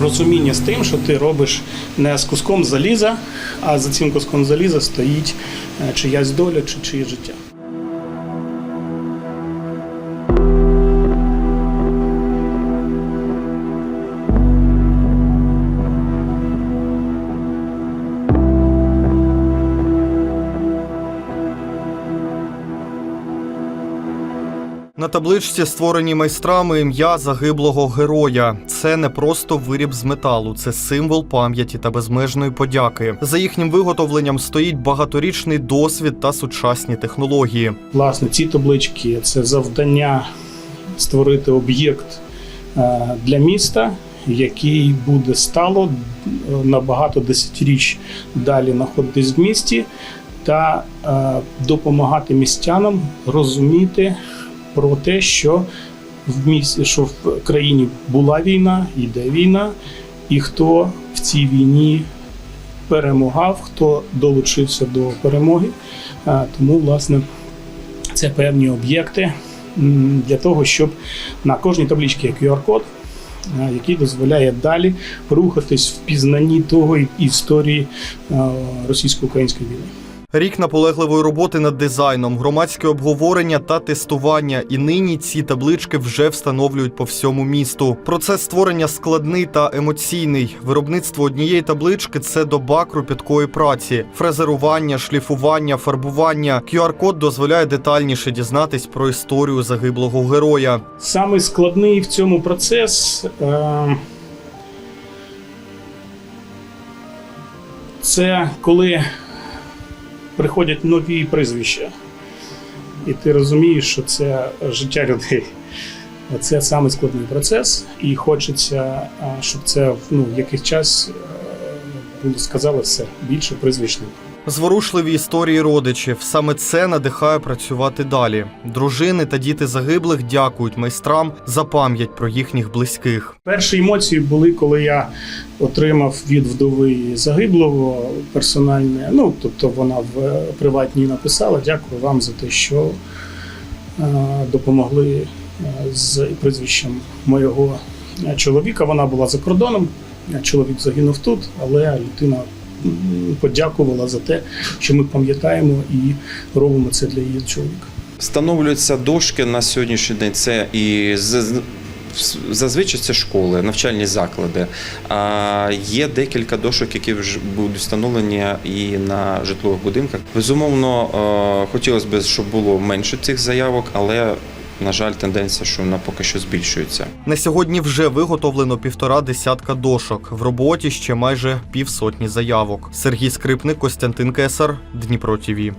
розуміння з тим, що ти робиш не з куском заліза, а за цим куском заліза стоїть е, чиясь доля чи чиє життя. На табличці створені майстрами ім'я загиблого героя. Це не просто виріб з металу, це символ пам'яті та безмежної подяки. За їхнім виготовленням стоїть багаторічний досвід та сучасні технології. Власне, ці таблички це завдання створити об'єкт е, для міста, який буде стало е, на багато десятиріч далі знаходитись в місті, та е, допомагати містянам розуміти про те, що в місті, що в країні була війна, йде війна, і хто в цій війні перемагав, хто долучився до перемоги. Тому, власне, це певні об'єкти для того, щоб на кожній табличці є QR-код, який дозволяє далі рухатись в пізнанні того історії російсько-української війни. Рік наполегливої роботи над дизайном, громадське обговорення та тестування. І нині ці таблички вже встановлюють по всьому місту. Процес створення складний та емоційний. Виробництво однієї таблички це доба кропіткої праці, фрезерування, шліфування, фарбування. QR-код дозволяє детальніше дізнатись про історію загиблого героя. Самий складний в цьому процес е, це коли приходять нові прізвища, і ти розумієш, що це життя людей. Це самий складний процес, і хочеться, щоб це ну, в якийсь час е, було сказали все більше прізвищ. Зворушливі історії родичів. Саме це надихає працювати далі. Дружини та діти загиблих дякують майстрам за пам'ять про їхніх близьких. Перші емоції були, коли я отримав від вдови загиблого персональне. Ну, тобто вона в е, приватній написала: дякую вам за те, що е, допомогли е, з прізвищем моєго е, чоловіка. Вона була за кордоном. Чоловік загинув тут, але людина подякувала за те, що ми пам'ятаємо і робимо це для її чоловіка. Встановлюються дошки на сьогоднішній день. Це і зазвичай це школи, навчальні заклади. А є декілька дошок, які вже будуть встановлені і на житлових будинках. Безумовно, е, хотілося б, щоб було менше цих заявок, але на жаль, тенденція, що вона поки що збільшується. На сьогодні вже виготовлено півтора десятка дошок. В роботі ще майже півсотні заявок. Сергій Скрипник, Костянтин Кесар, Дніпро ТІВІ.